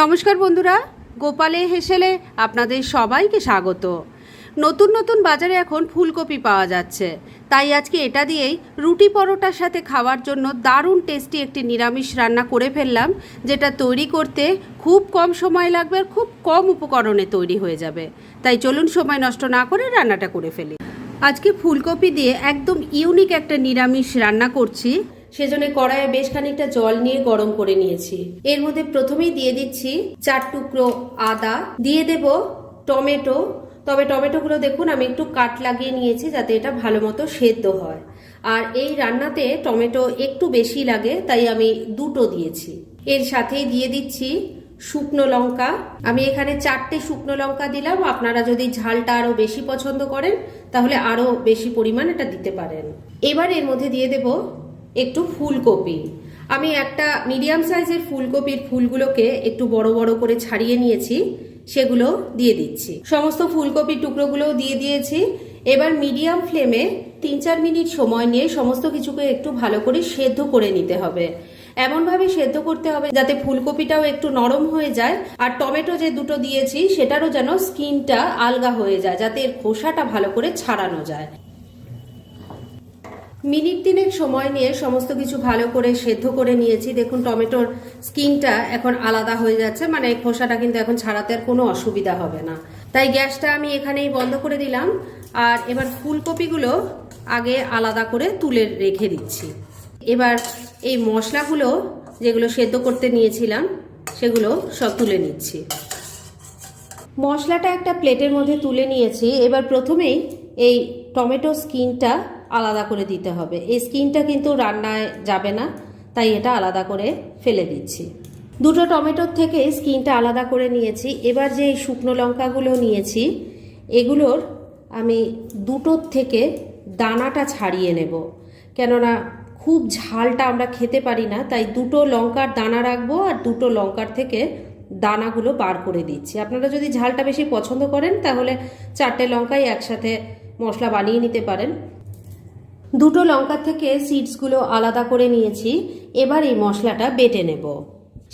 নমস্কার বন্ধুরা, গোপালে হেসেলে আপনাদের সবাইকে স্বাগত। নতুন নতুন বাজারে এখন ফুলকপি পাওয়া যাচ্ছে। তাই আজকে এটা দিয়েই রুটি পরোটার সাথে খাওয়ার জন্য দারুণ টেস্টি একটি নিরামিষ রান্না করে ফেললাম, যেটা তৈরি করতে খুব কম সময় লাগবে আর খুব কম উপকরণে তৈরি হয়ে যাবে। তাই চলুন সময় নষ্ট না করে রান্নাটা করে ফেলি। আজকে ফুলকপি দিয়ে একদম ইউনিক একটা নিরামিষ রান্না করছি। সেজন্য কড়াইয়ে বেশ খানিকটা জল নিয়ে গরম করে নিয়েছি। এর মধ্যে প্রথমেই দিয়ে দিচ্ছি চার টুকরো আদা, দিয়ে দেব টমেটো। তবে টমেটোগুলো দেখুন, আমি একটু কাট লাগিয়ে নিয়েছি যাতে এটা ভালো মতো সেদ্ধ হয়। আর এই রান্নাতে টমেটো একটু বেশি লাগে, তাই আমি দুটো দিয়েছি। এর সাথেই দিয়ে দিচ্ছি শুকনো লঙ্কা। আমি এখানে চারটে শুকনো লঙ্কা দিলাম। আপনারা যদি ঝালটা আরও বেশি পছন্দ করেন, তাহলে আরও বেশি পরিমাণ এটা দিতে পারেন। এবার এর মধ্যে দিয়ে দেব একটু ফুলকপি। আমি একটা মিডিয়াম সাইজের ফুলকপির ফুলগুলোকে একটু বড় বড় করে ছাড়িয়ে নিয়েছি, সেগুলো দিয়ে দিচ্ছি। সমস্ত ফুলকপির টুকরোগুলোও দিয়ে দিয়েছি। এবার মিডিয়াম ফ্লেমে তিন চার মিনিট সময় নিয়ে সমস্ত কিছুকে একটু ভালো করে সেদ্ধ করে নিতে হবে। এমনভাবে সেদ্ধ করতে হবে যাতে ফুলকপিটাও একটু নরম হয়ে যায় আর টমেটো যে দুটো দিয়েছি, সেটারও যেন স্কিনটা আলগা হয়ে যায়, যাতে এর খোসাটা ভালো করে ছাড়ানো যায়। মিনিট তিনেক সময় নিয়ে সমস্ত কিছু ভালো করে সেদ্ধ করে নিয়েছি। দেখুন, টমেটোর স্কিনটা এখন আলাদা হয়ে যাচ্ছে মানে খোসাটা কিন্তু এখন ছাড়াতে আর কোনো অসুবিধা হবে না। তাই গ্যাসটা আমি এখানেই বন্ধ করে দিলাম। আর এবার ফুলকপিগুলো আগে আলাদা করে তুলে রেখে দিচ্ছি। এবার এই মশলাগুলো যেগুলো সেদ্ধ করতে নিয়েছিলাম, সেগুলো সব তুলে নিচ্ছি। মশলাটা একটা প্লেটের মধ্যে তুলে নিয়েছি। এবার প্রথমেই এই টমেটো স্কিনটা আলাদা করে দিতে হবে। এই স্কিনটা কিন্তু রান্নায় যাবে না, তাই এটা আলাদা করে ফেলে দিচ্ছি। দুটো টমেটোর থেকে স্কিনটা আলাদা করে নিয়েছি। এবার যে শুকনো লঙ্কাগুলো নিয়েছি, এগুলোর আমি দুটোর থেকে দানাটা ছাড়িয়ে নেব। কেননা খুব ঝালটা আমরা খেতে পারি না, তাই দুটো লঙ্কার দানা রাখব আর দুটো লঙ্কার থেকে দানাগুলো বার করে দিচ্ছি। আপনারা যদি ঝালটা বেশি পছন্দ করেন, তাহলে চারটে লঙ্কাই একসাথে মশলা বানিয়ে নিতে পারেন। দুটো লঙ্কা থেকে সিডসগুলো আলাদা করে নিয়েছি, এবার এই মশলাটা বেটে নেব।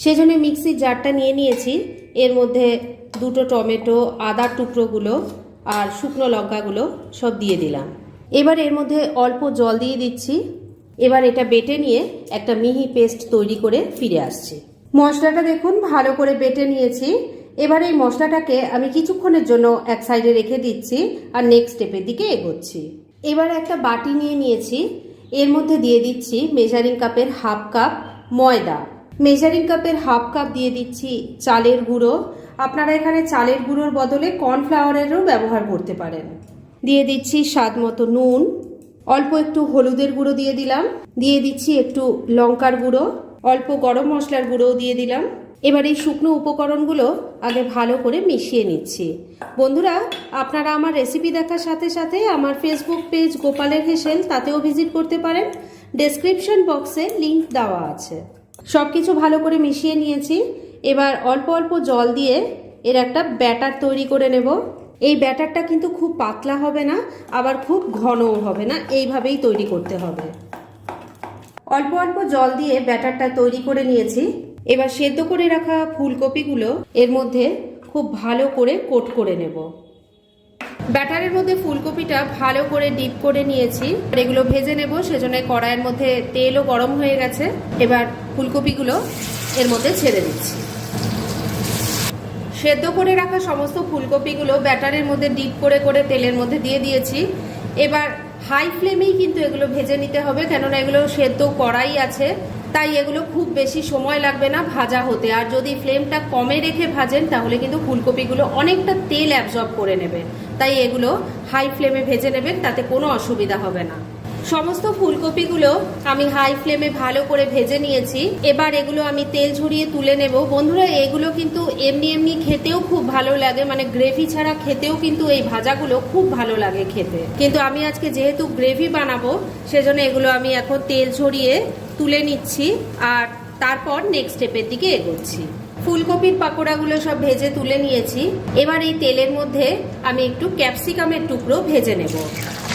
সেজন্য মিক্সির জারটা নিয়ে নিয়েছি, এর মধ্যে দুটো টমেটো আদার টুকরোগুলো আর শুকনো লঙ্কাগুলো সব দিয়ে দিলাম। এবার এর মধ্যে অল্প জল দিয়ে দিচ্ছি, এবার এটা বেটে নিয়ে একটা মিহি পেস্ট তৈরি করে ফিরে আসছি। মশলাটা দেখুন, ভালো করে বেটে নিয়েছি। এবার এই মশলাটাকে আমি কিছুক্ষণের জন্য এক সাইডে রেখে দিচ্ছি আর নেক্সট স্টেপের দিকে এগোচ্ছি। এবার একটা বাটি নিয়ে নিয়েছি। এর মধ্যে দিয়ে দিচ্ছি মেজারিং কাপের হাফ কাপ ময়দা। মেজারিং কাপের হাফ কাপ দিয়ে দিচ্ছি চালের গুঁড়ো। আপনারা এখানে চালের গুঁড়োর বদলে কর্নফ্লাওয়ারেরও ব্যবহার করতে পারেন। দিয়ে দিচ্ছি স্বাদ মতো নুন। অল্প একটু হলুদের গুঁড়ো দিয়ে দিলাম। দিয়ে দিচ্ছি একটু লঙ্কার গুঁড়ো। অল্প গরম মশলার গুঁড়োও দিয়ে দিলাম। এবার এই শুকনো উপকরণগুলো আগে ভালো করে মিশিয়ে নিচ্ছি। বন্ধুরা, আপনারা আমার রেসিপি দেখার সাথে সাথে আমার ফেসবুক পেজ গোপালের হেসেল তাতেও ভিজিট করতে পারেন। ডেসক্রিপশন বক্সে লিংক দেওয়া আছে। সব কিছু ভালো করে মিশিয়ে নিয়েছি। এবার অল্প অল্প জল দিয়ে এর একটা ব্যাটার তৈরি করে নেব। এই ব্যাটারটা কিন্তু খুব পাতলা হবে না, আবার খুব ঘনও হবে না, এইভাবেই তৈরি করতে হবে। অল্প অল্প জল দিয়ে ব্যাটারটা তৈরি করে নিয়েছি। এবার সেদ্ধ করে রাখা ফুলকপিগুলো এর মধ্যে খুব ভালো করে কোট করে নেব। ব্যাটারের মধ্যে ফুলকপিটা ভালো করে ডিপ করে নিয়েছি। এগুলো ভেজে নেব, সেজন্য কড়াইয়ের মধ্যে তেলও গরম হয়ে গেছে। এবার ফুলকপিগুলো এর মধ্যে ছেড়ে দিচ্ছি। সেদ্ধ করে রাখা সমস্ত ফুলকপিগুলো ব্যাটারের মধ্যে ডিপ করে করে তেলের মধ্যে দিয়ে দিয়েছি। এবার হাই ফ্লেমেই কিন্তু এগুলো ভেজে নিতে হবে, কেননা এগুলো সেদ্ধ কড়াই আছে। তাই এগুলো খুব বেশি সময় লাগবে না ভাজা হতে। আর যদি ফ্লেমটা কমে রেখে ভাজেন, তাহলে কিন্তু ফুলকপিগুলো অনেকটা তেল অ্যাবজর্ব করে নেবে। তাই এগুলো হাই ফ্লেমে ভেজে নেবেন, তাতে কোনো অসুবিধা হবে না। সমস্ত ফুলকপিগুলো আমি হাই ফ্লেমে ভালো করে ভেজে নিয়েছি। এবার এগুলো আমি তেল ঝরিয়ে তুলে নেব। বন্ধুরা, এগুলো কিন্তু এমনি এমনি খেতেও খুব ভালো লাগে। মানে গ্রেভি ছাড়া খেতেও কিন্তু এই ভাজাগুলো খুব ভালো লাগে খেতে। কিন্তু আমি আজকে যেহেতু গ্রেভি বানাবো, সেজন্য এগুলো আমি এখন তেল ঝরিয়ে তুলে নিচ্ছি। আর তারপর নেক্সট স্টেপের দিকে এগোচ্ছি। ফুলকপির পাকোড়াগুলো সব ভেজে তুলে নিয়েছি। এবার এই তেলের মধ্যে আমি একটু ক্যাপসিকামের টুকরো ভেজে নেব।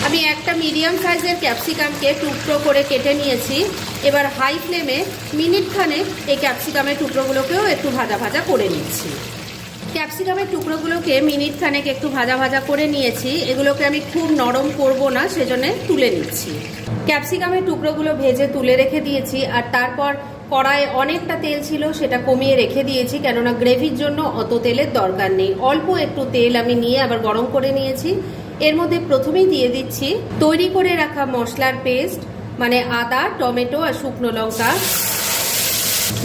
আমি একটা মিডিয়াম সাইজের ক্যাপসিকামকে টুকরো করে কেটে নিয়েছি। এবার হাই ফ্লেমে মিনিট খানেক এই ক্যাপসিকামের টুকরোগুলোকেও একটু ভাজা ভাজা করে নিচ্ছি। ক্যাপসিকামের টুকরোগুলোকে মিনিট খানেক একটু ভাজা ভাজা করে নিয়েছি। এগুলোকে আমি খুব নরম করব না, সেজন্য তুলে নিচ্ছি। ক্যাপসিকামের টুকরোগুলো ভেজে তুলে রেখে দিয়েছি। আর তারপর কড়ায় অনেকটা তেল ছিল, সেটা কমিয়ে রেখে দিয়েছি, কেননা গ্রেভির জন্য অত তেলের দরকার নেই। অল্প একটু তেল আমি নিয়ে আবার গরম করে নিয়েছি। এর মধ্যে প্রথমেই দিয়ে দিচ্ছি তৈরি করে রাখা মশলার পেস্ট মানে আদা, টমেটো আর শুকনো লঙ্কা।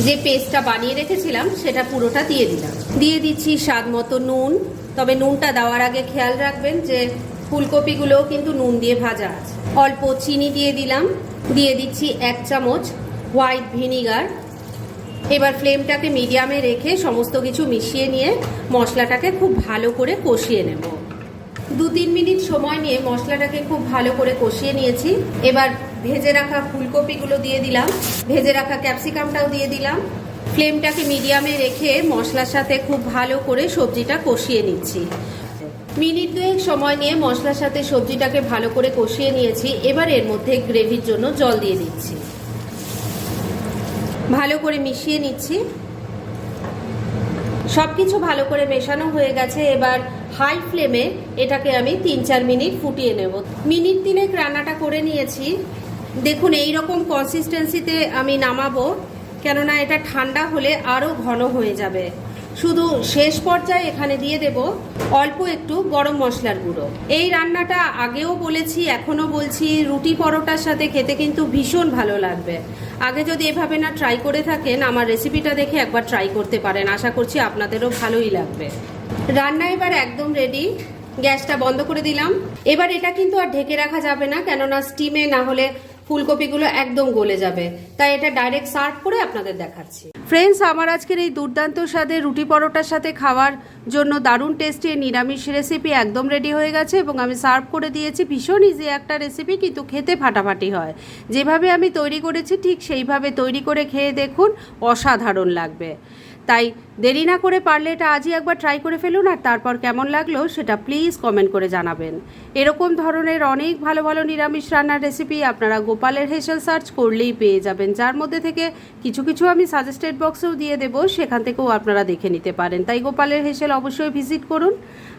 যে পেস্টটা বানিয়ে রেখেছিলাম, সেটা পুরোটা দিয়ে দিলাম। দিয়ে দিচ্ছি স্বাদ মতো নুন। তবে নুনটা দেওয়ার আগে খেয়াল রাখবেন যে ফুলকপিগুলোও কিন্তু নুন দিয়ে ভাজা আছে। অল্প চিনি দিয়ে দিলাম। দিয়ে দিচ্ছি এক চামচ হোয়াইট ভিনিগার। এবার ফ্লেমটাকে মিডিয়ামে রেখে সমস্ত কিছু মিশিয়ে নিয়ে মশলাটাকে খুব ভালো করে কষিয়ে নেব। দু তিন মিনিট সময় নিয়ে মশলাটাকে খুব ভালো করে কষিয়ে নিয়েছি। এবার ভেজে রাখা ফুলকপিগুলো দিয়ে দিলাম। ভেজে রাখা ক্যাপসিকামটাও দিয়ে দিলাম। ফ্লেমটাকে মিডিয়ামে রেখে মশলার সাথে খুব ভালো করে সবজিটা কষিয়ে নিচ্ছি। মিনিট দুয়েক সময় নিয়ে মশলার সাথে সবজিটাকে ভালো করে কষিয়ে নিয়েছি। এবার এর মধ্যে গ্রেভির জন্য জল দিয়ে দিচ্ছি। ভালো করে মিশিয়ে নিচ্ছি। সব কিছু ভালো করে মেশানো হয়ে গেছে। এবার হাই ফ্লেমে এটাকে আমি তিন চার মিনিট ফুটিয়ে নেব। মিনিট তিনেক রান্নাটা করে নিয়েছি। দেখুন এই রকম কনসিস্টেন্সিতে আমি নামাবো, কেননা এটা ঠান্ডা হলে আরও ঘন হয়ে যাবে। শুধু শেষ পর্যায়ে এখানে দিয়ে দেব অল্প একটু গরম মশলার গুঁড়ো। এই রান্নাটা আগেও বলেছি, এখনও বলছি, রুটি পরোটার সাথে খেতে কিন্তু ভীষণ ভালো লাগবে। আগে যদি এভাবে না ট্রাই করে থাকেন, আমার রেসিপিটা দেখে একবার ট্রাই করতে পারেন। আশা করছি আপনাদেরও ভালোই লাগবে। রান্না এবার একদম রেডি গ্যাসটা বন্ধ করে দিলাম। এবার এটা কিন্তু আর ঢেকে রাখা যাবে না, কেননা স্টিমে না হলে ফুলকপিগুলো একদম গলে যাবে। তাই এটা ডাইরেক্ট সার্ভ করে আপনাদের দেখাচ্ছি। ফ্রেন্ডস আমার আজকের এই দুর্দান্ত স্বাদের রুটি পরোটার সাথে খাওয়ার জন্য দারুণ টেস্টি এই নিরামিষ রেসিপি একদম রেডি হয়ে গেছে এবং আমি সার্ভ করে দিয়েছি। ভীষণ ইজি একটা রেসিপি কিন্তু খেতে ফাটাফাটি হয়। যেভাবে আমি তৈরি করেছি, ঠিক সেইভাবে তৈরি করে খেয়ে দেখুন, অসাধারণ লাগবে। তাই দেরি না করে পারলে এটা আজই একবার ট্রাই করে ফেলুন আর তারপর কেমন লাগল সেটা প্লিজ কমেন্ট করে জানাবেন। এরকম ধরনের অনেক ভালো ভালো নিরামিষ রান্নার রেসিপি আপনারা গোপালের হেসেল সার্চ করলেই পেয়ে যাবেন, যার মধ্যে থেকে কিছু কিছু আমি সাজেস্টেড বক্সেও দিয়ে দেবো, সেখান থেকেও আপনারা দেখে নিতে পারেন। তাই গোপালের হেসেল অবশ্যই ভিজিট করুন।